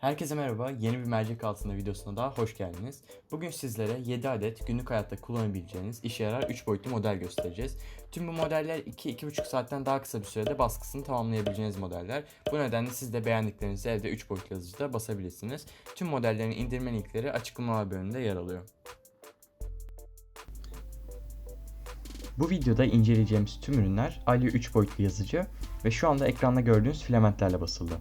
Herkese merhaba, yeni bir mercek altında videosuna daha hoş geldiniz. Bugün sizlere 7 adet günlük hayatta kullanabileceğiniz işe yarar 3 boyutlu model göstereceğiz. Tüm bu modeller 2-2,5 saatten daha kısa bir sürede baskısını tamamlayabileceğiniz modeller. Bu nedenle siz de beğendiklerinizi evde 3 boyutlu yazıcıda basabilirsiniz. Tüm modellerin indirme linkleri açıklamalar bölümünde yer alıyor. Bu videoda inceleyeceğimiz tüm ürünler Alio 3 boyutlu yazıcı ve şu anda ekranda gördüğünüz filamentlerle basıldı.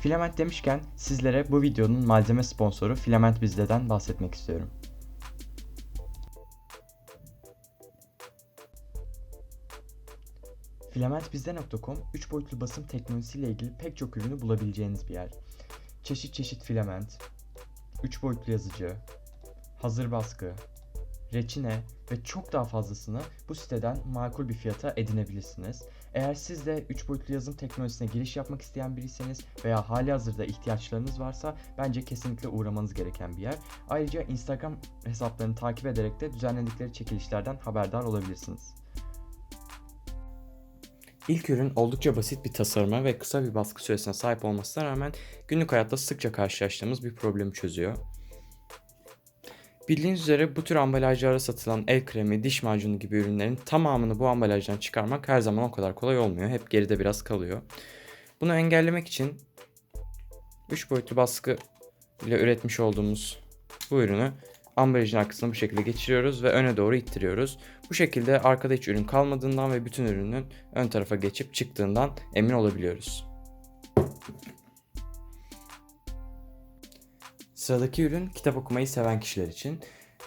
Filament demişken sizlere bu videonun malzeme sponsoru Filament Bizde'den bahsetmek istiyorum. Filamentbizde.com 3 boyutlu basım teknolojisiyle ilgili pek çok ürünü bulabileceğiniz bir yer. Çeşit çeşit filament, 3 boyutlu yazıcı, hazır baskı, reçine ve çok daha fazlasını bu siteden makul bir fiyata edinebilirsiniz. Eğer siz de 3 boyutlu yazım teknolojisine giriş yapmak isteyen biriyseniz veya hali hazırda ihtiyaçlarınız varsa bence kesinlikle uğramanız gereken bir yer. Ayrıca Instagram hesaplarını takip ederek de düzenledikleri çekilişlerden haberdar olabilirsiniz. İlk ürün oldukça basit bir tasarıma ve kısa bir baskı süresine sahip olmasına rağmen günlük hayatta sıkça karşılaştığımız bir problemi çözüyor. Bildiğiniz üzere bu tür ambalajlarda satılan el kremi, diş macunu gibi ürünlerin tamamını bu ambalajdan çıkarmak her zaman o kadar kolay olmuyor. Hep geride biraz kalıyor. Bunu engellemek için 3 boyutlu baskı ile üretmiş olduğumuz bu ürünü ambalajın arkasına bu şekilde geçiriyoruz ve öne doğru ittiriyoruz. Bu şekilde arkada hiç ürün kalmadığından ve bütün ürünün ön tarafa geçip çıktığından emin olabiliyoruz. Sıradaki ürün kitap okumayı seven kişiler için.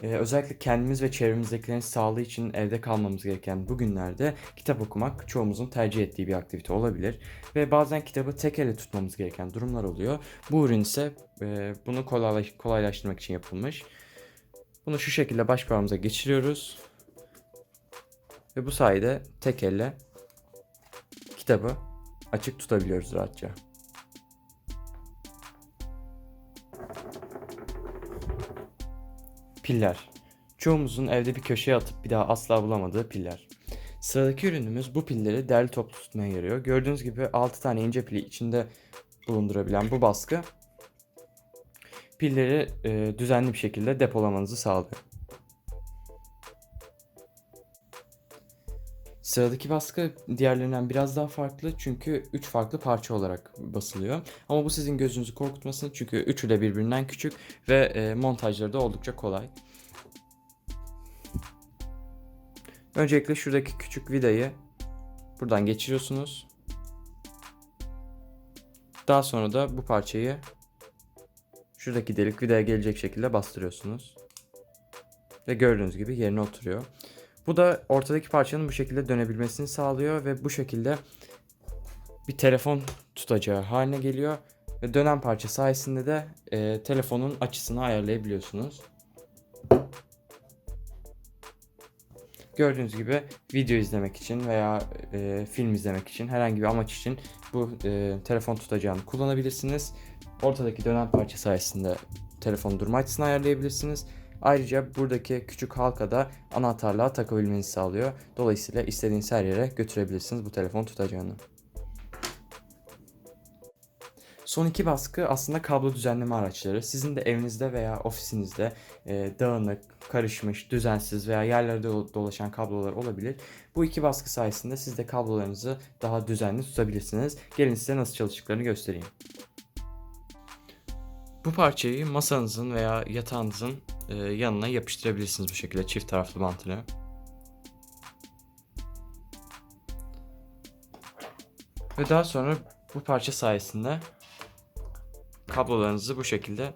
Ee, özellikle kendimiz ve çevremizdekilerin sağlığı için evde kalmamız gereken bu günlerde kitap okumak çoğumuzun tercih ettiği bir aktivite olabilir. Ve bazen kitabı tek elle tutmamız gereken durumlar oluyor. Bu ürün ise e, bunu kolaylaş- kolaylaştırmak için yapılmış. Bunu şu şekilde baş parmağımıza geçiriyoruz. Ve bu sayede tek elle kitabı açık tutabiliyoruz rahatça. Piller. Çoğumuzun evde bir köşeye atıp bir daha asla bulamadığı piller. Sıradaki ürünümüz bu pilleri derli toplu tutmaya yarıyor. Gördüğünüz gibi 6 tane ince pili içinde bulundurabilen bu baskı pilleri e, düzenli bir şekilde depolamanızı sağlıyor. Sıradaki baskı diğerlerinden biraz daha farklı çünkü 3 farklı parça olarak basılıyor. Ama bu sizin gözünüzü korkutmasın çünkü üçü de birbirinden küçük ve e, montajları da oldukça kolay. Öncelikle şuradaki küçük vidayı buradan geçiriyorsunuz. Daha sonra da bu parçayı şuradaki delik vidaya gelecek şekilde bastırıyorsunuz. Ve gördüğünüz gibi yerine oturuyor. Bu da ortadaki parçanın bu şekilde dönebilmesini sağlıyor ve bu şekilde bir telefon tutacağı haline geliyor. Ve dönen parça sayesinde de e, telefonun açısını ayarlayabiliyorsunuz. Gördüğünüz gibi video izlemek için veya e, film izlemek için herhangi bir amaç için bu e, telefon tutacağını kullanabilirsiniz. Ortadaki dönen parça sayesinde telefon durma açısını ayarlayabilirsiniz. Ayrıca buradaki küçük halka da anahtarlığa takabilmenizi sağlıyor. Dolayısıyla istediğiniz her yere götürebilirsiniz bu telefon tutacağını. Son iki baskı aslında kablo düzenleme araçları. Sizin de evinizde veya ofisinizde e, dağınık, karışmış, düzensiz veya yerlerde do- dolaşan kablolar olabilir. Bu iki baskı sayesinde siz de kablolarınızı daha düzenli tutabilirsiniz. Gelin size nasıl çalıştıklarını göstereyim. Bu parçayı masanızın veya yatağınızın e, yanına yapıştırabilirsiniz bu şekilde çift taraflı bantını. Ve daha sonra bu parça sayesinde kablolarınızı bu şekilde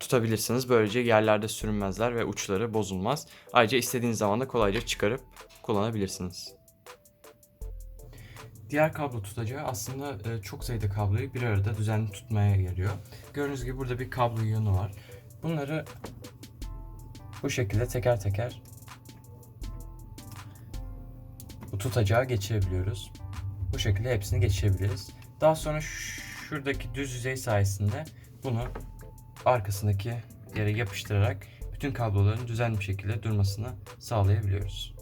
tutabilirsiniz. Böylece yerlerde sürünmezler ve uçları bozulmaz. Ayrıca istediğiniz zaman da kolayca çıkarıp kullanabilirsiniz. Diğer kablo tutacağı aslında e, çok sayıda kabloyu bir arada düzenli tutmaya yarıyor. Gördüğünüz gibi burada bir kablo yığını var. Bunları bu şekilde teker teker bu tutacağa geçirebiliyoruz. Bu şekilde hepsini geçirebiliriz. Daha sonra şuradaki düz yüzey sayesinde bunu arkasındaki yere yapıştırarak bütün kabloların düzenli bir şekilde durmasını sağlayabiliyoruz.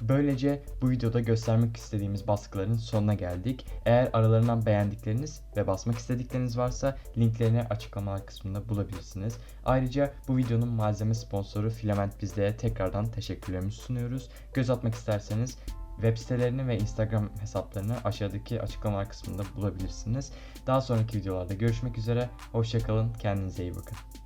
Böylece bu videoda göstermek istediğimiz baskıların sonuna geldik. Eğer aralarından beğendikleriniz ve basmak istedikleriniz varsa linklerini açıklamalar kısmında bulabilirsiniz. Ayrıca bu videonun malzeme sponsoru Filament Bizde'ye tekrardan teşekkürlerimizi sunuyoruz. Göz atmak isterseniz web sitelerini ve Instagram hesaplarını aşağıdaki açıklamalar kısmında bulabilirsiniz. Daha sonraki videolarda görüşmek üzere. Hoşçakalın. Kendinize iyi bakın.